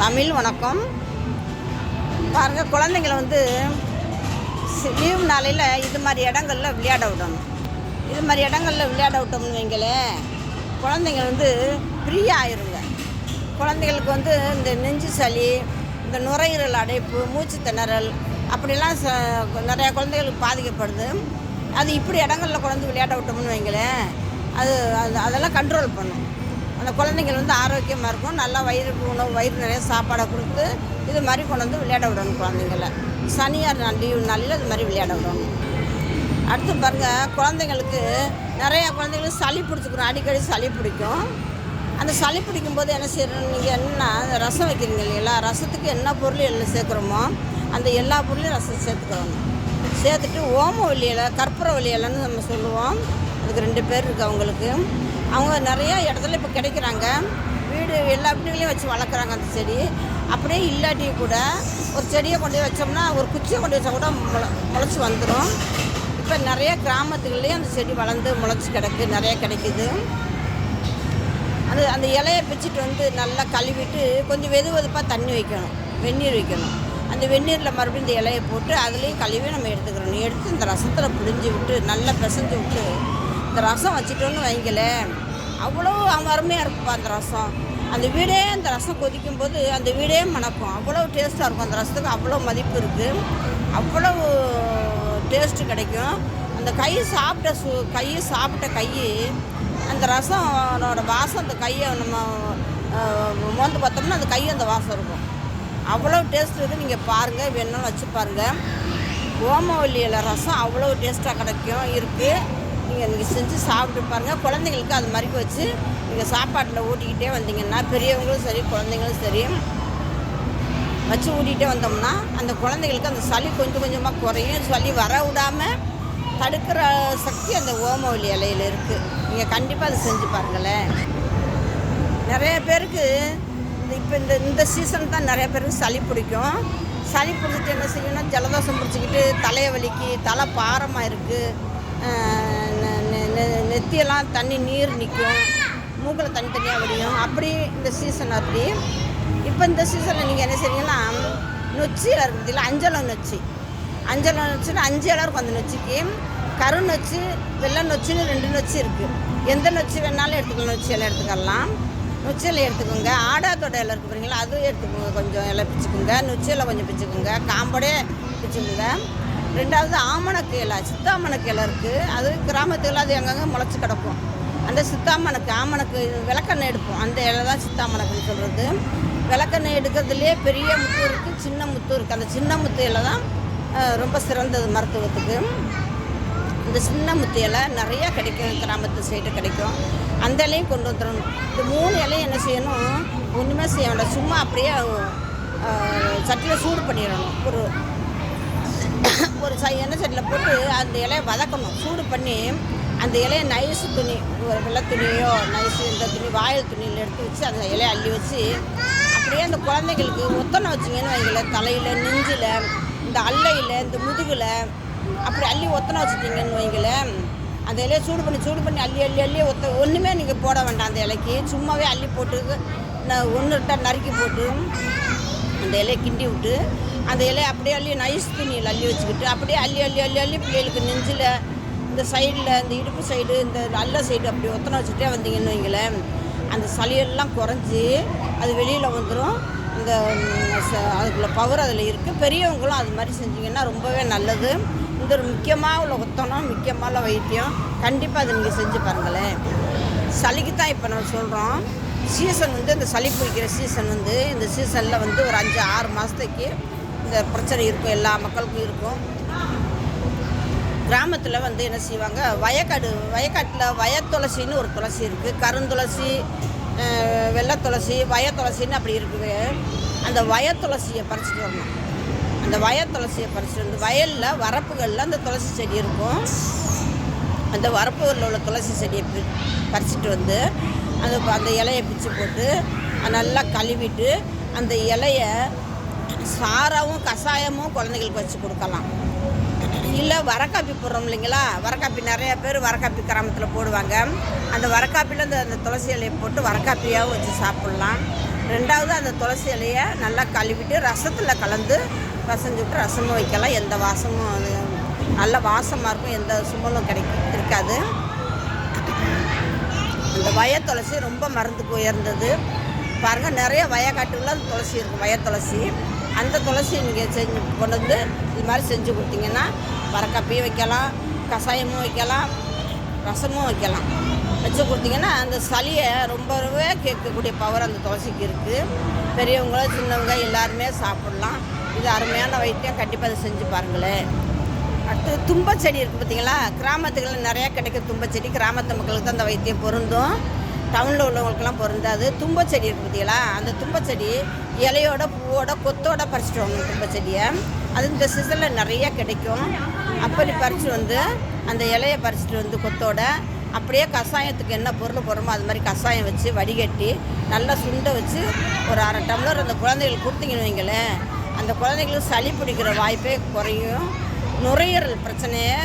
தமிழ் வணக்கம். பாருங்கள் குழந்தைங்கள வந்து லீவ் நாளையில் இது மாதிரி இடங்களில் விளையாட விடணும். இது மாதிரி இடங்களில் விளையாட விட்டோம்னு வைங்களேன் குழந்தைங்க வந்து ஃப்ரீயாக ஆயிருங்க. குழந்தைங்களுக்கு வந்து இந்த நெஞ்சு சளி இந்த நுரையீரல் அடைப்பு மூச்சு திணறல் அப்படிலாம் ச நிறையா குழந்தைகளுக்கு பாதிக்கப்படுது. அது இப்படி இடங்களில் குழந்தை விளையாட விட்டோம்னு வைங்களேன் அது அது அதெல்லாம் கண்ட்ரோல் பண்ணும். அந்த குழந்தைங்கள் வந்து ஆரோக்கியமாக இருக்கும் நல்லா வயிறு உணவு வயிறு நிறைய சாப்பாடை கொடுத்து இது மாதிரி கொண்டு வந்து விளையாட விடணும் குழந்தைங்கள. சனியார் நாள் லீவு நாளில் இது மாதிரி விளையாட விடணும். அடுத்து பாருங்கள் குழந்தைங்களுக்கு நிறையா குழந்தைங்களுக்கு சளி பிடிச்சிக்கிறோம் அடிக்கடி சளி பிடிக்கும். அந்த சளி பிடிக்கும்போது என்ன செய்யணும் நீங்கள் என்ன ரசம் வைக்கிறீங்க இல்லைங்களா? ரசத்துக்கு என்ன பொருள் எல்லாம் சேர்க்குறோமோ அந்த எல்லா பொருளையும் ரசம் சேர்த்துக்கணும். சேர்த்துட்டு ஓமவல்லி இலை கற்பூரவல்லி இலைன்னு நம்ம சொல்லுவோம். அதுக்கு ரெண்டு பேர் இருக்குது அவங்களுக்கு. அவங்க நிறைய இடத்துல இப்போ கிடைக்கிறாங்க. வீடு எல்லா வீடுகளையும் வச்சு வளர்க்குறாங்க அந்த செடி. அப்படியே இல்லாட்டி கூட ஒரு செடியை கொண்டு போய் வச்சோம்னா ஒரு குச்சியை கொண்டு வச்சா கூட முள முளைச்சி வந்துடும் இப்போ நிறைய கிராமத்துகள்லேயும் அந்த செடி வளர்ந்து முளைச்சி கிடக்கு நிறைய கிடைக்குது. அந்த அந்த இலையை பிச்சுட்டு வந்து நல்லா கழுவிட்டு கொஞ்சம் வெது வெதுப்பாக தண்ணி வைக்கணும் வெந்நீர் வைக்கணும். அந்த வெந்நீரில் மறுபடியும் இந்த இலையை போட்டு அதுலேயும் கழுவி நம்ம எடுத்துக்கிறோம் எடுத்து இந்த ரசத்தில் புழிஞ்சு விட்டு நல்லா பிசைஞ்சு விட்டு அந்த ரசம் வச்சுட்டோன்னு வைங்களேன். அவ்வளோ அருமையாக இருக்கும் அந்த ரசம். அந்த வீடே அந்த ரசம் கொதிக்கும் போது அந்த வீடே மணக்கும். அவ்வளோ டேஸ்ட்டாக இருக்கும் அந்த ரசத்துக்கு. அவ்வளோ மதிப்பு இருக்குது அவ்வளோ டேஸ்ட்டு கிடைக்கும். அந்த கை சாப்பிட்ட சு கை சாப்பிட்ட கை அந்த ரசனோட வாசம் அந்த கையை நம்ம மோந்து பார்த்தோம்னா அந்த கை அந்த வாசம் இருக்கும். அவ்வளோ டேஸ்ட் இருக்குது நீங்கள் பாருங்கள் வேணும்னு வச்சு பாருங்கள் ஓமவல்லியில் ரசம் அவ்வளோ டேஸ்ட்டாக கிடைக்கும். இருக்குது நீங்கள் நீங்கள் செஞ்சு சாப்பிட்டு பாருங்கள் குழந்தைங்களுக்கு அது மாதிரி வச்சு நீங்கள் சாப்பாட்டில் ஊட்டிக்கிட்டே வந்தீங்கன்னா பெரியவங்களும் சரி குழந்தைங்களும் சரி வச்சு ஊட்டிகிட்டே வந்தோம்னா அந்த குழந்தைங்களுக்கு அந்த சளி கொஞ்சம் கொஞ்சமாக குறையும். சளி வர விடாமல் தடுக்கிற சக்தி அந்த ஓமவல்லி இலையில் இருக்குது நீங்கள் கண்டிப்பாக அதை செஞ்சு பாருங்களேன். நிறைய பேருக்கு இந்த இப்போ இந்த இந்த சீசன் தான் நிறைய பேருக்கு சளி பிடிக்கும். சளி பிடிச்சிட்டு என்ன செய்யணும்னா ஜலதோஷம் பிடிச்சிக்கிட்டு தலையை வலிக்கு தலை பாரமாக இருக்குது நெத்தியெல்லாம் தண்ணி நீர் நிற்கும். மூக்கில் தண்ணி தனியாக வடியும். அப்படி இந்த சீசன் அப்படி. இப்போ இந்த சீசனில் நீங்கள் என்ன செய்வீங்கன்னா நொச்சியில் இருக்குது இல்லை அஞ்சலம் நொச்சி. அஞ்சலம் நொச்சின்னு அஞ்சு இலை இருக்கும் அந்த நொச்சிக்கு. கரு நொச்சி வெள்ளை நொச்சின்னு ரெண்டு நொச்சி இருக்குது எந்த நொச்சி வேணாலும் எடுத்துக்கலாம் நொச்சி எடுத்துக்கலாம். நொச்சியில் எடுத்துக்கோங்க. ஆடாத்தோட இலை இருக்கு பாருங்களா அதுவும் எடுத்துக்கோங்க கொஞ்சம் இலை பிச்சுக்கோங்க. நொச்சியில் கொஞ்சம் பிச்சுக்கோங்க. காம்போடே பிச்சுக்கோங்க. ரெண்டாவது ஆமணக்கு இலை சித்தாமணக்கு இலை இருக்குது அது கிராமத்துல அது எங்கெங்கே முளைச்சி கிடக்கும். அந்த சித்தாமணக்கு ஆமணக்கு விளக்கெண்ணெய் எடுப்போம். அந்த இலை தான் சித்தாமணக்குன்னு சொல்கிறது விளக்கெண்ணெய் எடுக்கிறதுலே பெரிய முத்து இருக்குது சின்ன முத்து இருக்குது அந்த சின்ன முத்து இலை தான் ரொம்ப சிறந்தது மருத்துவத்துக்கு. இந்த சின்ன முத்து இலை நிறையா கிடைக்கும் கிராமத்து சைடு கிடைக்கும். அந்த இலையும் கொண்டு வந்துடணும். இந்த மூணு இலையும் என்ன செய்யணும்? ஒன்றுமே செய்ய வேண்டாம். சும்மா அப்படியே சட்டியில் சூடு பண்ணிடணும். ஒரு ஒரு ச எண்ணெய் சட்டியில் போட்டு அந்த இலையை வதக்கணும். சூடு பண்ணி அந்த இலையை நைஸ் துணி ஒரு வெள்ளை துணியோ நைஸ் இந்த துணி வாயில் துணியில் எடுத்து வச்சு அந்த இலையை அள்ளி வச்சு அப்படியே அந்த குழந்தைங்களுக்கு ஒத்தனை வச்சிங்கன்னு வைங்களேன். தலையில் நெஞ்சில் இந்த அல்லையில் இந்த முதுகில் அப்படி அள்ளி ஒத்தனை வச்சுட்டிங்கன்னு வைங்களேன். அந்த இலையை சூடு பண்ணி சூடு பண்ணி அள்ளி அள்ளி அள்ளி ஒத்த ஒன்றுமே நீங்கள் போட வேண்டாம் அந்த இலைக்கு. சும்மாவே அள்ளி போட்டு ஒன்று நறுக்கி போட்டு அந்த இலையை கிண்டி விட்டு அந்த இலையை அப்படியே அள்ளி நைஸ் துணியில் அள்ளி வச்சுக்கிட்டு அப்படியே அள்ளி அள்ளி அள்ளி அள்ளி பிள்ளைகளுக்கு நெஞ்சில் இந்த சைடில் இந்த இடுப்பு சைடு இந்த நல்ல சைடு அப்படி ஒத்தனை வச்சுட்டே வந்தீங்கன்னு வைங்களேன். அந்த சளியெல்லாம் குறைஞ்சி அது வெளியில் வந்துடும் இந்த ச- அதுக்குள்ள பவர் அதில் இருக்குது பெரியவங்களும் அது மாதிரி செஞ்சிங்கன்னா ரொம்பவே நல்லது. இந்த ஒரு முக்கியமாக உள்ள ஒத்தனம் முக்கியமாக உள்ள வைத்தியம். கண்டிப்பாக அதை நீங்கள் செஞ்சு பாருங்களேன். சளிக்கு தான் இப்போ நம்ம சொல்கிறோம் சீசன் வந்து இந்த சளி பிடிக்கிற சீசன் வந்து இந்த சீசனில் வந்து ஒரு அஞ்சு ஆறு மாதத்துக்கு இந்த பிரச்சனை இருக்கும் எல்லா மக்களுக்கும் இருக்கும். கிராமத்தில் வந்து என்ன செய்வாங்க வயக்காடு வயக்காட்டில் வயத்துளசின்னு ஒரு துளசி இருக்குது கருந்துளசி வெள்ளை துளசி வயத்துளசின்னு அப்படி இருக்குது. அந்த வயத்துளசியை பறிச்சுட்டு வரணும். அந்த வயத்துளசியை பறிச்சுட்டு வந்து வயலில் வரப்புகளில் அந்த துளசி செடி இருக்கும். அந்த வரப்புகளில் உள்ள துளசி செடியை பறிச்சுட்டு வந்து அந்த அந்த இலையை பிச்சு போட்டு நல்லா கழுவிட்டு அந்த இலையை சாராவும் கஷாயமும் குழந்தைங்களுக்கு வச்சு கொடுக்கலாம். இல்லை வரக்காப்பி போடுறோம் இல்லைங்களா? வரக்காப்பி நிறைய பேர் வரக்காப்பி கிராமத்தில் போடுவாங்க. அந்த வரக்காப்பியில் அந்த அந்த துளசி இலையை போட்டு வரக்காப்பியாகவும் வச்சு சாப்பிட்லாம். ரெண்டாவது அந்த துளசி இலையை நல்லா கழுவிட்டு ரசத்தில் கலந்து பசஞ்சு விட்டு ரசமும் வைக்கலாம். எந்த வாசமும் அது நல்ல வாசமாக இருக்கும். எந்த சுமலும் கிடைக்கும் இருக்காது. அந்த வய துளசி ரொம்ப மருந்துக்கு உயர்ந்தது பாருங்கள் நிறைய வயக்காட்டுகளில் அந்த துளசி இருக்கும். வய துளசி. அந்த துளசி நீங்கள் செஞ்சு கொண்டு வந்து இது மாதிரி செஞ்சு கொடுத்தீங்கன்னா வரக்கப்பியும் வைக்கலாம் கஷாயமும் வைக்கலாம் ரசமும் வைக்கலாம். வச்சு கொடுத்தீங்கன்னா அந்த சளியை ரொம்பவே கேட்கக்கூடிய பவர் அந்த துளசிக்கு இருக்குது பெரியவங்களோ சின்னவங்க எல்லாருமே சாப்பிட்லாம். இது அருமையான வைத்தியம். கண்டிப்பாக அதை செஞ்சு பாருங்களேன். அடுத்து தும்பச்செடி இருக்குது பார்த்தீங்களா கிராமத்துகளில் நிறையா கிடைக்கும் தும்பச்செடி கிராமத்து மக்களுக்கு தான் அந்த வைத்தியம் பொருந்தும். டவுனில் உள்ளவங்களுக்கெல்லாம் பொருந்தாது. தும்பச்செடி இருக்குது பார்த்தீங்களா அந்த தும்பச்செடி இலையோட பூவோட கொத்தோட பறிச்சிட்டு வரணும் தும்பச்செடியை அது இந்த சீசனில் நிறைய கிடைக்கும். அப்படி பறிச்சுட்டு வந்து அந்த இலையை பறிச்சிட்டு வந்து கொத்தோட அப்படியே கஷாயத்துக்கு என்ன பொருள் போடுறோமோ அது மாதிரி கஷாயம் வச்சு வடிகட்டி நல்லா சுண்டை வச்சு ஒரு அரை டம்ளர் அந்த குழந்தைகளுக்கு கொடுத்தீங்கன்னு வைங்களேன். அந்த குழந்தைங்களுக்கு சளி பிடிக்கிற வாய்ப்பே குறையும். நுரையீரல் பிரச்சனையை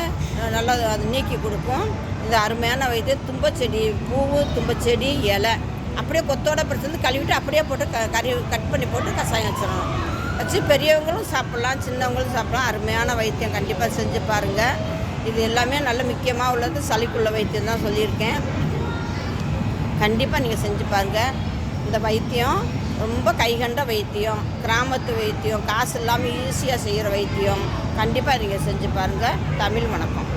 நல்லா அது நீக்கி கொடுக்கும். இது அருமையான வைத்தியம் தும்பச்செடி பூவு தும்பச்செடி இலை. அப்படியே கொத்தோட பறிச்சு வந்து கழுவிட்டு அப்படியே போட்டு க கறி கட் பண்ணி போட்டு கஷாயம் வச்சிடணும். வச்சு பெரியவங்களும் சாப்பிட்லாம் சின்னவங்களும் சாப்பிட்லாம். அருமையான வைத்தியம் கண்டிப்பாக செஞ்சு பாருங்கள் இது எல்லாமே நல்ல முக்கியமாக உள்ளது. சளிக்குள்ள வைத்தியம் தான் சொல்லியிருக்கேன். கண்டிப்பாக நீங்கள் செஞ்சு பாருங்கள் இந்த வைத்தியம் ரொம்ப கைகண்ட வைத்தியம். கிராமத்து வைத்தியம் காசு இல்லாமல் ஈஸியாக செய்கிற வைத்தியம். கண்டிப்பாக நீங்கள் செஞ்சு பாருங்கள் தமிழ் வணக்கம்.